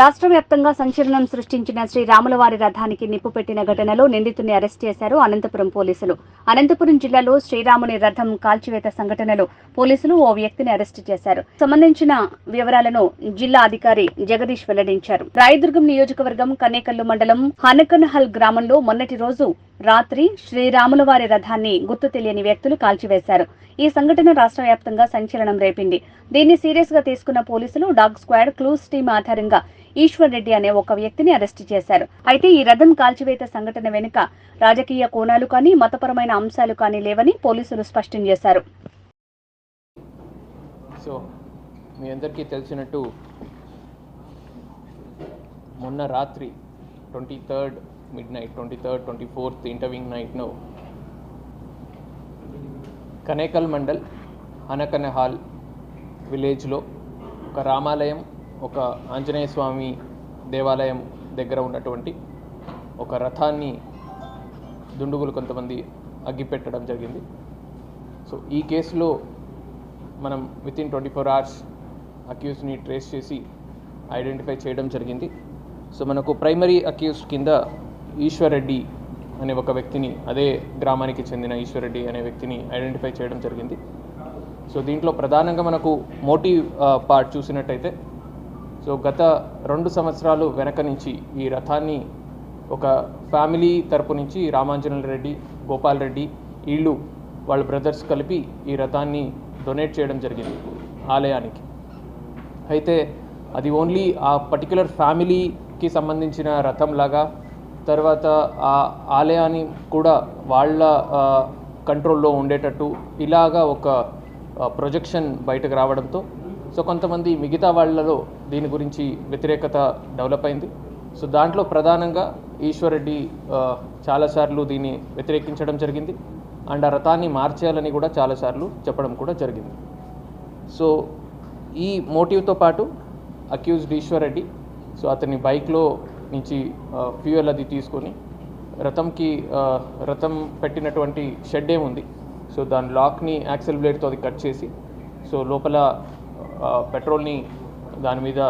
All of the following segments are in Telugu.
రాష్ట్ర వ్యాప్తంగా సంచలనం సృష్టించిన శ్రీ రాములవారి రథానికి నిప్పు పెట్టిన ఘటనలో నిందితుని అరెస్ట్ చేశారు అనంతపురం పోలీసులు. అనంతపురం జిల్లాలో శ్రీరాముని రథం కాల్చివేత సంఘటనలో పోలీసులు ఓ వ్యక్తిని అరెస్ట్ చేశారు. సంబంధించిన వివరాలను జిల్లా అధికారి జగదీష్ వెల్లడించారు. రాయదుర్గం నియోజకవర్గం కనేకల్లు మండలం హనకనహల్ గ్రామంలో మొన్నటి రోజు రాత్రి శ్రీరాములవారి రథాన్ని గుర్తు తెలియని వ్యక్తులు కాల్చివేశారు. ఈ సంఘటన రాష్ట్ర వ్యాప్తంగా సంచలనం రేపింది. దీన్ని సీరియస్గా తీసుకున్న పోలీసులు డాగ్ స్క్వాడ్ క్లూస్ టీం ఆధారంగా ఈశ్వర్ రెడ్డి అనే ఒక వ్యక్తిని అరెస్టు చేశారు. అయితే ఈ రథం కాల్చివేత సంఘటన వెనుక రాజకీయ కోణాలు కానీ మతపరమైన అంశాలు కానీ లేవని పోలీసులు స్పష్టం చేశారు. సో మీ అందరికీ తెలిసినట్టు మొన్న రాత్రి twenty third midnight twenty third twenty fourth intervening నైట్ను Kanekal mandal Anakanahal విలేజ్లో ఒక రామాలయం ఒక ఆంజనేయ స్వామి దేవాలయం దగ్గర ఉన్నటువంటి ఒక రథాన్ని దుండుగులు కొంతమంది అగ్గిపెట్టడం జరిగింది. సో ఈ కేసులో మనం within twenty four hours అక్యూస్ని ట్రేస్ చేసి ఐడెంటిఫై చేయడం జరిగింది. సో మనకు ప్రైమరీ అక్యూస్ కింద ఈశ్వర్ రెడ్డి అనే ఒక వ్యక్తిని అదే గ్రామానికి చెందిన ఈశ్వర్రెడ్డి అనే వ్యక్తిని ఐడెంటిఫై చేయడం జరిగింది. సో దీంట్లో ప్రధానంగా మనకు మోటివ్ పార్ట్ చూసినట్టయితే సో గత రెండు సంవత్సరాలు వెనక నుంచి ఈ రథాన్ని ఒక ఫ్యామిలీ తరపు నుంచి రామాంజనల్ రెడ్డి గోపాల్ రెడ్డి వీళ్ళు వాళ్ళ బ్రదర్స్ కలిపి ఈ రథాన్ని డొనేట్ చేయడం జరిగింది ఆలయానికి. అయితే అది ఓన్లీ ఆ పర్టికులర్ ఫ్యామిలీకి సంబంధించిన రథం లాగా తర్వాత ఆ ఆలయాన్ని కూడా వాళ్ళ కంట్రోల్లో ఉండేటట్టు ఇలాగా ఒక ప్రొజెక్షన్ బయటకు రావడంతో సో కొంతమంది మిగతా వాళ్ళలో దీని గురించి వ్యతిరేకత డెవలప్ అయింది. సో దాంట్లో ప్రధానంగా ఈశ్వరెడ్డి చాలాసార్లు దీన్ని వ్యతిరేకించడం జరిగింది. అండ్ ఆ రథాన్ని మార్చేయాలని కూడా చాలాసార్లు చెప్పడం కూడా జరిగింది. సో ఈ మోటివ్తో పాటు అక్యూజ్డ్ ఈశ్వర్ రెడ్డి సో అతని బైక్లో నుంచి ఫ్యూయల్ అది తీసుకొని రథంకి రథం పెట్టినటువంటి షెడ్ ఏముంది సో దాని లాక్ని యాక్సెల్ బ్లేడ్తో అది కట్ చేసి సో లోపల పెట్రోల్ని దాని మీద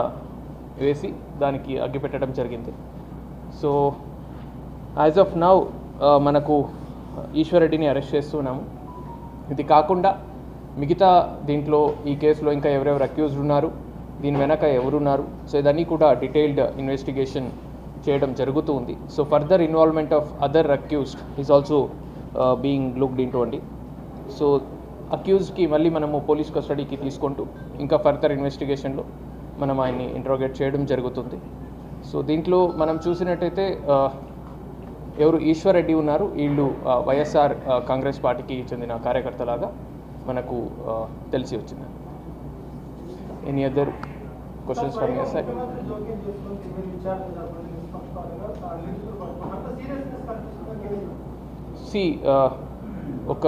వేసి దానికి అగ్గి పెట్టడం జరిగింది. సో యాజ్ ఆఫ్ నౌ మనకు ఈశ్వరెడ్డిని అరెస్ట్ చేస్తున్నాము. ఇది కాకుండా మిగతా దీంట్లో ఈ కేసులో ఇంకా ఎవరెవరు అక్యూజ్డ్ ఉన్నారు దీని వెనక ఎవరున్నారు సో ఇదన్నీ కూడా డీటెయిల్డ్ ఇన్వెస్టిగేషన్ చేయడం జరుగుతూ ఉంది so further involvement of other accused is also being looked into అండి సో అక్యూజ్కి మళ్ళీ మనము పోలీస్ కస్టడీకి తీసుకుంటూ ఇంకా ఫర్దర్ ఇన్వెస్టిగేషన్లో మనం ఆయన్ని ఇంట్రోగేట్ చేయడం జరుగుతుంది. సో దీంట్లో మనం చూసినట్టయితే uh, ఎవరు ఈశ్వర్ రెడ్డి ఉన్నారు వీళ్ళు వైఎస్ఆర్ కాంగ్రెస్ పార్టీకి చెందిన కార్యకర్తలాగా మనకు తెలిసి వచ్చింది. Any other questions from your side see uh, ఒక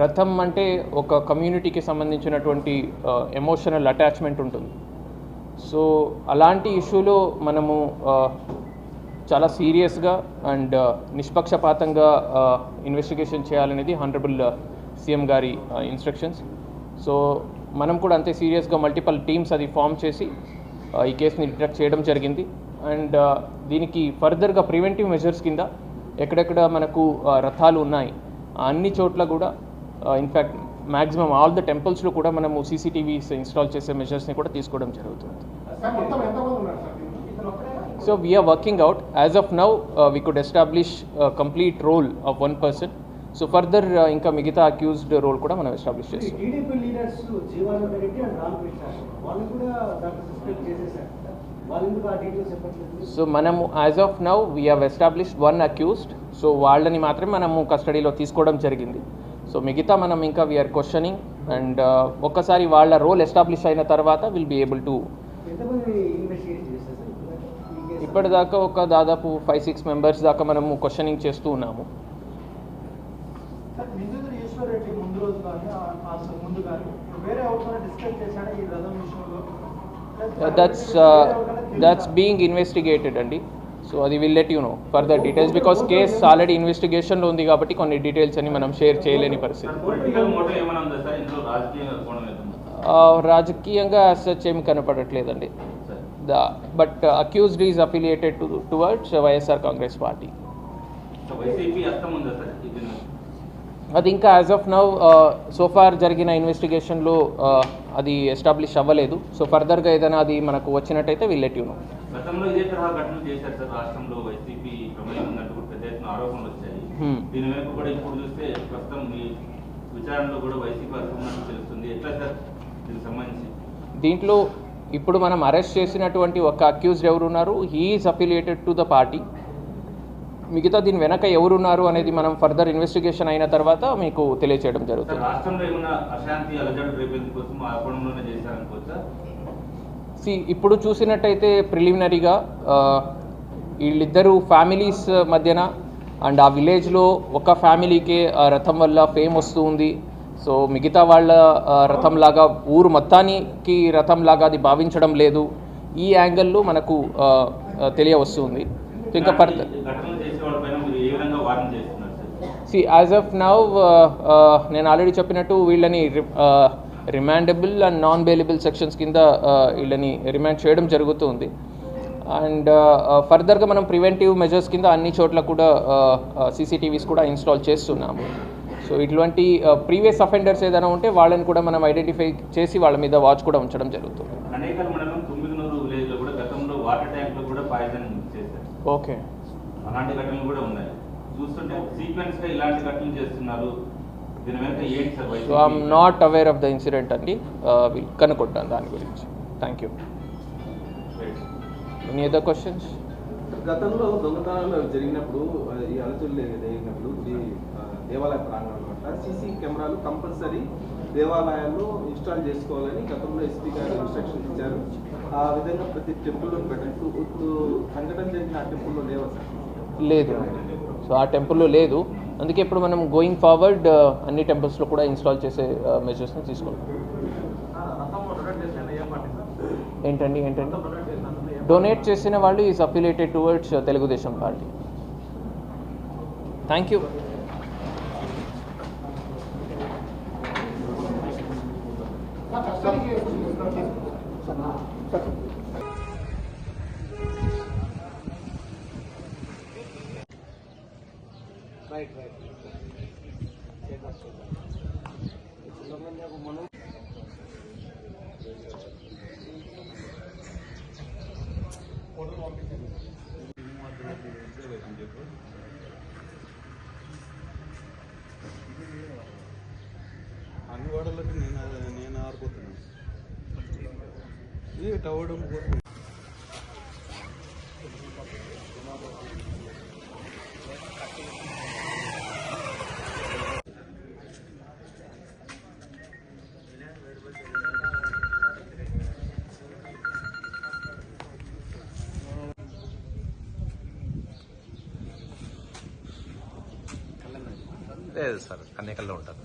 రథం అంటే ఒక కమ్యూనిటీకి సంబంధించినటువంటి uh, ఎమోషనల్ అటాచ్మెంట్ ఉంటుంది. సో అలాంటి ఇష్యూలో మనము uh, చాలా సీరియస్గా అండ్ నిష్పక్షపాతంగా ఇన్వెస్టిగేషన్ చేయాలనేది హండ్రబుల్ సీఎం గారి ఇన్స్ట్రక్షన్స్ సో మనం కూడా అంతే సీరియస్గా మల్టిపల్ టీమ్స్ అది ఫామ్ చేసి ఈ కేసుని డిటెక్ట్ చేయడం జరిగింది. అండ్ దీనికి ఫర్దర్గా ప్రివెంటివ్ మెజర్స్ కింద ఎక్కడెక్కడ మనకు రథాలు ఉన్నాయి అన్ని చోట్ల కూడా in fact maximum all the టెంపుల్స్లో కూడా మనము సీసీటీవీస్ ఇన్స్టాల్ చేసే మెజర్స్ని కూడా తీసుకోవడం జరుగుతుంది. So we're working out as of now we could establish complete role of one person so further ఇంకా మిగతా అక్యూజ్డ్ రోల్ కూడా మనం ఎస్టాబ్లిష్ చేస్తాం. సో మనము as of now we have established one accused so వాళ్ళని మాత్రమే మనము కస్టడీలో తీసుకోవడం జరిగింది. సో మిగతా మనం ఇంకా వీఆర్ క్వశ్చనింగ్ అండ్ ఒక్కసారి వాళ్ళ రోల్ ఎస్టాబ్లిష్ అయిన తర్వాత విల్ బీ ఏబుల్ టు ఇప్పటిదాకా ఒక దాదాపు ఫైవ్ సిక్స్ మెంబర్స్ దాకా మనము క్వశ్చనింగ్ చేస్తూ ఉన్నాము. వేరే డిస్కస్ చేశాడా ఈ రథం దట్స్ దట్స్ బీయింగ్ ఇన్వెస్టిగేటెడ్ అండి సో అది will let you know further details because case already ఇన్వెస్టిగేషన్లో ఉంది కాబట్టి కొన్ని డీటెయిల్స్ అని మనం షేర్ చేయలేని పరిస్థితి. రాజకీయంగా సచ్ ఏమి కనపడట్లేదండి the but accused is affiliated to towards YSR Congress party. So YCP అర్థం ఉందా సార్? ఇది అది ఇంకా as of now so far జరిగిన ఇన్వెస్టిగేషన్లో అది ఎస్టాబ్లిష్ అవ్వలేదు. సో ఫర్దర్గా ఏదైనా అది మనకు వచ్చినట్టయితే విల్ లెట్ యూ నో గతంలో ఇదే తరహా ఘటనలు చేశారు సార్ రాష్ట్రంలో వైసీపీ ప్రమేయం ఉందంటూ కూడా పెద్ద ఎత్తున ఆరోపణలు వచ్చాయి. దీని వెనుక కూడా ఇప్పుడు చూస్తే ప్రస్తుతం మీ విచారణలో కూడా వైసీపీ అర్థం ఉన్నట్టు తెలుస్తుంది. ఎట్లా సార్ దీనికి సంబంధించి? దీంట్లో ఇప్పుడు మనం అరెస్ట్ చేసినటువంటి ఒక అక్యూజ్డ్ ఎవరున్నారు he is affiliated to the party మిగతా దీని వెనక ఎవరున్నారు అనేది మనం ఫర్దర్ ఇన్వెస్టిగేషన్ అయిన తర్వాత మీకు తెలియచేయడం జరుగుతుంది. సి ఇప్పుడు చూసినట్టయితే ప్రిలిమినరీగా వీళ్ళిద్దరు ఫ్యామిలీస్ మధ్యన అండ్ ఆ విలేజ్లో ఒక ఫ్యామిలీకే ఆ రథం వల్ల ఫేమ్ వస్తూ ఉంది. సో మిగతా వాళ్ళ రథం లాగా ఊరు మొత్తానికి రథం లాగా అది భావించడం లేదు. ఈ యాంగిల్లో మనకు తెలియవస్తుంది ఇంకా ఫర్దర్ ఇలాంటి ఘటనలు చేసే వాళ్ళపైన మీరు ఏ విధంగా వార్న్ చేస్తున్నారు sir see as of now నేను ఆల్రెడీ చెప్పినట్టు వీళ్ళని remandable and non bailable sections కింద uh, వీళ్ళని రిమాండ్ చేయడం జరుగుతుంది. అండ్ ఫర్దర్గా మనం ప్రివెంటివ్ మెజర్స్ కింద అన్ని చోట్ల కూడా సీసీటీవీస్ కూడా ఇన్స్టాల్ చేస్తున్నాము. సో ఇటువంటి ప్రీవియస్ అఫెండర్స్ ఏదైనా ఉంటే వాళ్ళని కూడా మనం ఐడెంటిఫై చేసి వాళ్ళ మీద వాచ్ కూడా ఉంచడం జరుగుతుంది. ఓకే అలాంటి ఘటనలు కూడా ఉన్నాయి. చూస్తుంటే సీక్వెన్స్గా ఇలాంటి ఘటనలు చేస్తున్నారు. So I'm not aware of the incident అండి. Uh, కనుక్కుంటాను దాని గురించి. Thank you any other questions గతంలో దొంగతనాలు జరిగినప్పుడు ఈ అలచలు జరిగినప్పుడు దేవాలయ ప్రాంగణం పట్ల సీసీ కెమెరాలు కంపల్సరీ దేవాలయాల్లో ఇన్స్టాల్ చేసుకోవాలని గతంలో ఎస్పీ గారు ఇన్స్ట్రక్షన్ ఇచ్చారు. ఆ విధంగా ప్రతి టెంపుల్లో ఇప్పుడు సంఘటన జరిగిన ఆ టెంపుల్లో లేవా సార్? లేదు. సో ఆ టెంపుల్లో లేదు. అందుకే ఇప్పుడు మనం గోయింగ్ ఫార్వర్డ్ uh, అన్ని టెంపుల్స్లో కూడా ఇన్స్టాల్ చేసే uh, మెజర్స్ని తీసుకుంటాం ఏంటండి ఏంటండి? డొనేట్ చేసిన వాళ్ళు is affiliated towards Telugu Desam party. Thank you right right అన్ని వాడలకు నేను నేను ఆరిపోతున్నాను. ఇది టవడం లేదు సార్ కన్నికల్లో ఉంటారు.